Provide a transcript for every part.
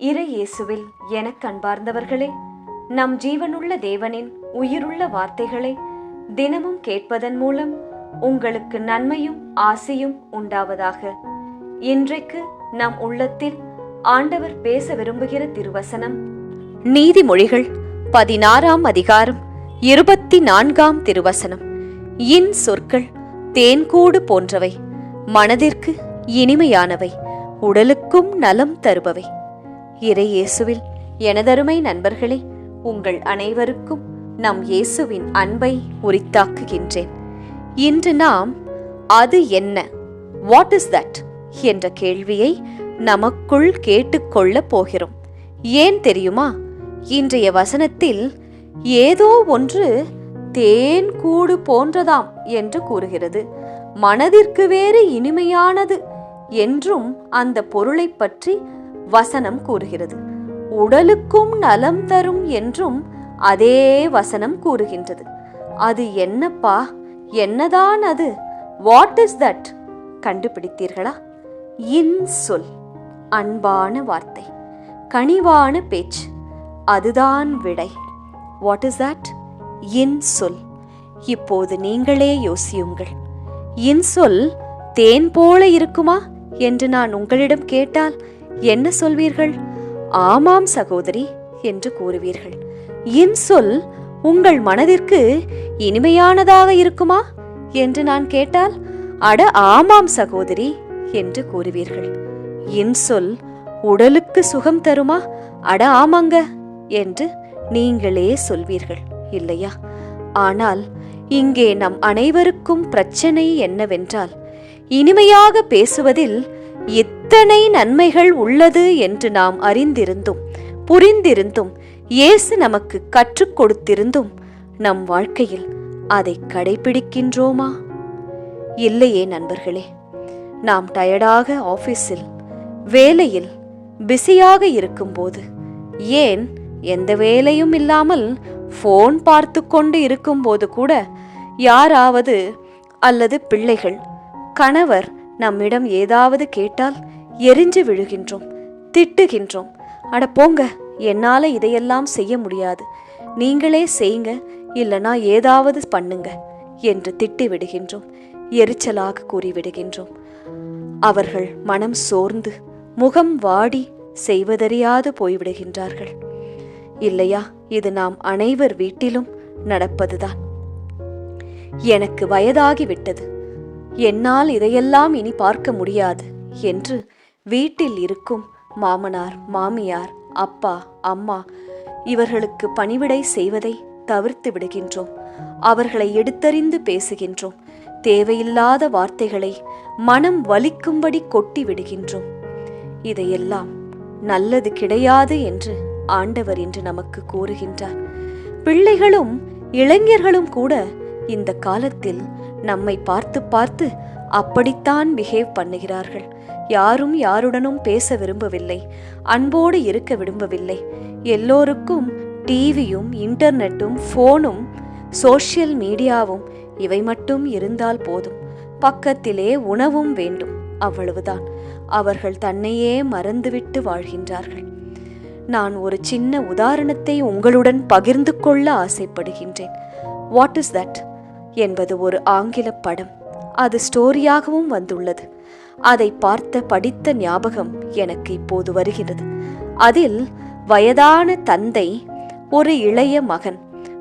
இறை இயேசுவில் எனக் கண்பார்ந்தவர்களே நம் ஜீவனுள்ள தேவனின் உயிருள்ள வார்த்தைகளை தினமும் கேட்பதன் மூலம் உங்களுக்கு நன்மையும் ஆசையும் உண்டாவதாக. இன்றைக்கு நம் உள்ளத்தில் ஆண்டவர் பேச விரும்புகிற திருவசனம் நீதிமொழிகள் பதினாறாம் அதிகாரம் இருபத்தி நான்காம் திருவசனம். இன் சொற்கள் தேன்கூடு போன்றவை மனதிற்கு இனிமையானவை உடலுக்கும் நலம் தருபவை. இறை இயேசுவில் எனதருமை நண்பர்களே உங்கள் அனைவருக்கும் நம் இயேசுவின் அன்பை உரித்தாக்குகின்றேன். இன்று நாம் அது என்ன? வாட் இஸ் தட் என்ற கேள்வியை நமக்குள் கேட்டுக்கொள்ளப் போகிறோம். ஏன் தெரியுமா? இன்றைய வசனத்தில் ஏதோ ஒன்று தேன் கூடு போன்றதாம் என்று கூறுகிறது. மனதிற்கு வேறு இனிமையானது என்றும் அந்த பொருளைப் பற்றி வசனம் கூறுகிறது. உடலுக்கும் நலம் தரும் என்றும் அதே வசனம் கூறுகின்றது. அது என்னப்பா? என்னதான் அது? வாட் இஸ் தட் கண்டுபிடித்தீர்களா? இன்சொல் அன்பான வார்த்தை. கனிவான பேச்சு. அதுதான் விடை. வாட் இஸ் தட் இன்சொல் இப்போது நீங்களே யோசியுங்கள். இன்சொல் தேன் போல இருக்குமா? என்று நான் உங்களிடம் கேட்டால் என்ன சொல்வீர்கள்? ஆமாம் சகோதரி என்று கூறுவீர்கள். இன்சொல் உங்கள் மனதிற்கு இனிமையானதாக இருக்குமா? என்று நான் கேட்டால் அட ஆமாம் சகோதரி என்று கூறுவீர்கள். இன்சொல் உடலுக்கு சுகம் தருமா? அட ஆமாங்க என்று நீங்களே சொல்வீர்கள் இல்லையா? ஆனால் இங்கே நம் அனைவருக்கும் பிரச்சனை என்னவென்றால் இனிமையாக பேசுவதில் இத்தனை நன்மைகள் உள்ளது என்று நாம் அறிந்திருந்தும் புரிந்திருந்தும் இயேசு நமக்கு கற்றுக் கொடுத்திருந்தும் நம் வாழ்க்கையில் அதை கடைபிடிக்கின்றோமா? இல்லையே நண்பர்களே நாம் டயர்டாக ஆபீஸில் வேலையில் பிஸியாக இருக்கும்போது ஏன் எந்த வேலையும் இல்லாமல் ஃபோன் பார்த்து கொண்டு இருக்கும்போது கூட யாராவது அல்லது பிள்ளைகள் கணவர் நம்மிடம் ஏதாவது கேட்டால் எரிஞ்சு விழுகின்றோம் திட்டுகின்றோம். அட போங்க என்னால இதையெல்லாம் செய்ய முடியாது. நீங்களே செய்யுங்க இல்லனா ஏதாவது பண்ணுங்க என்று திட்டி விடுகின்றோம் எரிச்சலாக கூறிவிடுகின்றோம். அவர்கள் மனம் சோர்ந்து முகம் வாடி செய்வதறியாது போய்விடுகின்றார்கள். இல்லையா இது நாம் அனைவர் வீட்டிலும் நடப்பதுதான். எனக்கு வயதாகிவிட்டது. என்னால் இதையெல்லாம் இனி பார்க்க முடியாது என்று வீட்டில் இருக்கும் மாமனார் மாமியார் அப்பா அம்மா இவர்களுக்கு பணிவிடை செய்வதை தவிர்த்து விடுகின்றோம். அவர்களை எடுத்தறிந்து பேசுகின்றோம். தேவையில்லாத வார்த்தைகளை மனம் வலிக்கும்படி கொட்டி விடுகின்றோம். இதையெல்லாம் நல்லது கிடையாது என்று ஆண்டவர் என்று நமக்கு கூறுகின்றார். பிள்ளைகளும் இளைஞர்களும் கூட இந்த காலத்தில் நம்மை பார்த்து பார்த்து அப்படித்தான் பிஹேவ் பண்ணுகிறார்கள். யாரும் யாருடனும் பேச விரும்பவில்லை. அன்போடு இருக்க விரும்பவில்லை. எல்லோருக்கும் டிவியும் இன்டர்நெட்டும் ஃபோனும் சோஷியல் மீடியாவும் இவை மட்டும் இருந்தால் போதும். பக்கத்திலே உணவும் வேண்டும். அவ்வளவுதான். அவர்கள் தன்னையே மறந்துவிட்டு வாழ்கின்றார்கள். நான் ஒரு சின்ன உதாரணத்தை உங்களுடன் பகிர்ந்து கொள்ள ஆசைப்படுகின்றேன். வாட் இஸ் தட் என்பது ஒரு ஆங்கில படம். அது ஸ்டோரியாகவும் வந்துள்ளது. அதை பார்த்த படித்த ஞாபகம் எனக்கு இப்போது வருகிறது. அதில் வயதான தந்தை ஒரு இளைய மகன்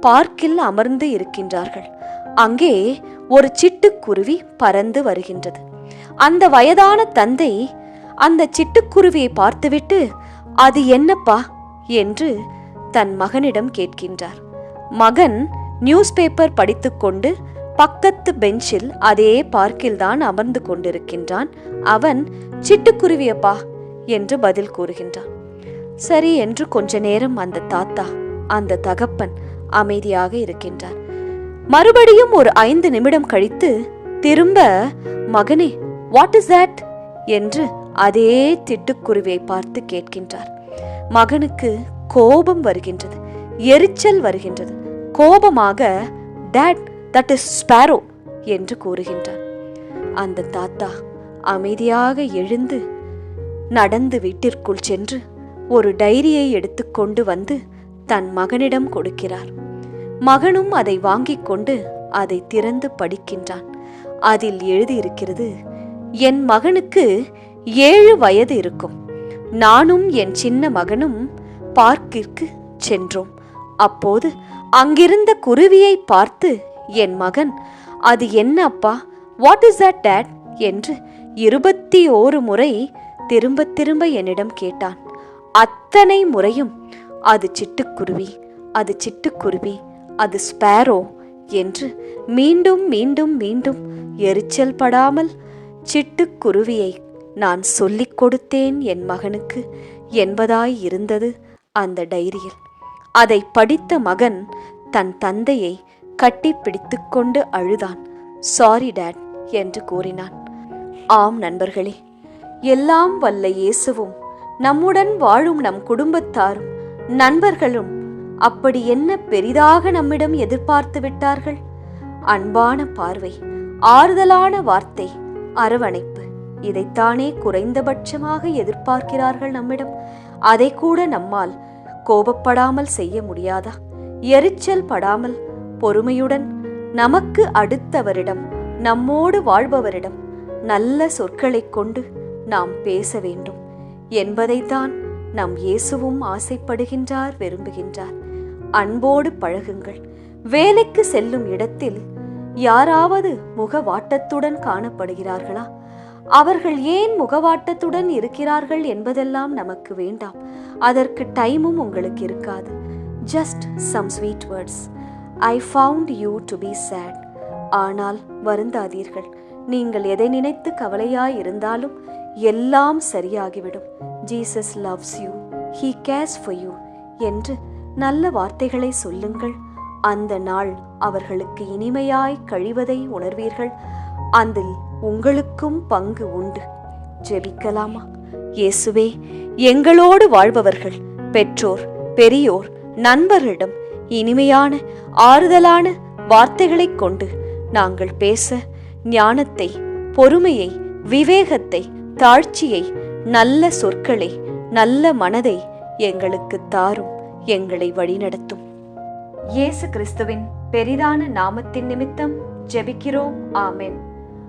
பார்க்கில் அமர்ந்து இருக்கின்றார்கள். அங்கே ஒரு சிட்டுக்குருவி பறந்து வருகின்றது. அந்த வயதான தந்தை அந்த சிட்டுக்குருவியை பார்த்துவிட்டு அது என்னப்பா? என்று தன் மகனிடம் கேட்கின்றார். மகன் நியூஸ் பேப்பர் படித்துக்கொண்டு பக்கத்து பெஞ்சில் அதே பார்க்கில்தான் அமர்ந்து கொண்டிருக்கின்றான். அவன் சிட்டுக்குருவியப்பா என்று பதில் கூறுகின்றான். சரி என்று கொஞ்ச நேரம் அந்த தாத்தா அந்த தகப்பன் அமைதியாக இருக்கின்றார். மறுபடியும் ஒரு ஐந்து நிமிடம் கழித்து திரும்ப மகனே வாட் இஸ் தட் என்று அதே திட்டுக்குருவியை பார்த்து கேட்கின்றார். மகனுக்கு கோபம் வருகின்றது எரிச்சல் வருகின்றது. கோபமாக டேட் தட் இஸ் ஸ்பேரோ என்று கூறுகின்றார் அந்த தாத்தா அமைதியாக எழுந்து நடந்து வீட்டிற்குள் சென்று ஒரு டைரியை எடுத்துக்கொண்டு வந்து தன் மகனிடம் கொடுக்கிறார். மகனும் அதை வாங்கிக் கொண்டு அதை திறந்து படிக்கின்றான். அதில் எழுதியிருக்கிறது என் மகனுக்கு ஏழு வயது இருக்கும். நானும் என் சின்ன மகனும் பார்க்கிற்கு சென்றோம். அப்போது அங்கிருந்த குருவியை பார்த்து என் மகன் அது என்ன அப்பா? வாட் இஸ் தட் டேட் என்று இருபத்தி ஓரு முறை திரும்ப திரும்ப என்னிடம் கேட்டான். அத்தனை முறையும் அது சிட்டுக்குருவி அது சிட்டுக்குருவி அது ஸ்பேரோ என்று மீண்டும் மீண்டும் மீண்டும் எரிச்சல் படாமல் சிட்டுக்குருவியை நான் சொல்லிக் கொடுத்தேன் என் மகனுக்கு என்பதாய் இருந்தது அந்த டைரியில். அதை படித்த மகன் தன் தந்தையை கட்டிப்பிடித்து கொண்டு அழுதான். சாரி டேட் என்று கூறினான். ஆம் நண்பர்களே எல்லாம் வல்ல இயேசுவும் நம்முடன் வாழும் நம் குடும்பத்தாரும் நண்பர்களும் அப்படி என்ன பெரிதாக நம்மிடம் எதிர்பார்த்து விட்டார்கள்? அன்பான பார்வை ஆறுதலான வார்த்தை அரவணைப்பு இதைத்தானே குறைந்தபட்சமாக எதிர்பார்க்கிறார்கள் நம்மிடம். அதை கூட நம்மால் கோபப்படாமல் செய்ய முடியாதா? எரிச்சல் படாமல் பொறுமையுடன் நமக்கு அடுத்தவரிடம் நம்மோடு வாழ்பவரிடம் நல்ல சொற்களைக் கொண்டு நாம் பேச வேண்டும். என்பதைத்தான் நம் இயேசுவும் ஆசைப்படுகின்றார் விரும்புகின்றார். அன்போடு பழகுங்கள். வேலைக்கு செல்லும் இடத்தில் யாராவது முகவாட்டத்துடன் காணப்படுகிறார்களா? அவர்கள் ஏன் முகவாட்டத்துடன் இருக்கிறார்கள் என்பதெல்லாம் நமக்கு வேண்டாம். அதற்கு டைமும் உங்களுக்கு இருக்காது. Just some sweet words I found you to be sad ஆனால் வருந்தாதீர்கள். நீங்கள் எதை நினைத்து கவலையாய் இருந்தாலும் எல்லாம் சரியாகிவிடும். Jesus loves you he cares for you என்று நல்ல வார்த்தைகளை சொல்லுங்கள். அந்த நாள் அவர்களுக்கு இனிமையாய் கழிவதை உணர்வீர்கள். அதில் உங்களுக்கும் பங்கு உண்டு. ஜெபிக்கலாமா? இயேசுவே எங்களோடு வாழ்பவர்கள் பெற்றோர் பெரியோர் நண்பர்களிடம் இனிமையான ஆறுதலான வார்த்தைகளைக் கொண்டு நாங்கள் பேச ஞானத்தை பொறுமையை விவேகத்தை தாழ்ச்சியை நல்ல சொற்களை நல்ல மனதை எங்களுக்கு தாரும் எங்களை வழிநடத்தும். இயேசு கிறிஸ்துவின் பெரிதான நாமத்தின் நிமித்தம் ஜெபிக்கிறோம். ஆமென்.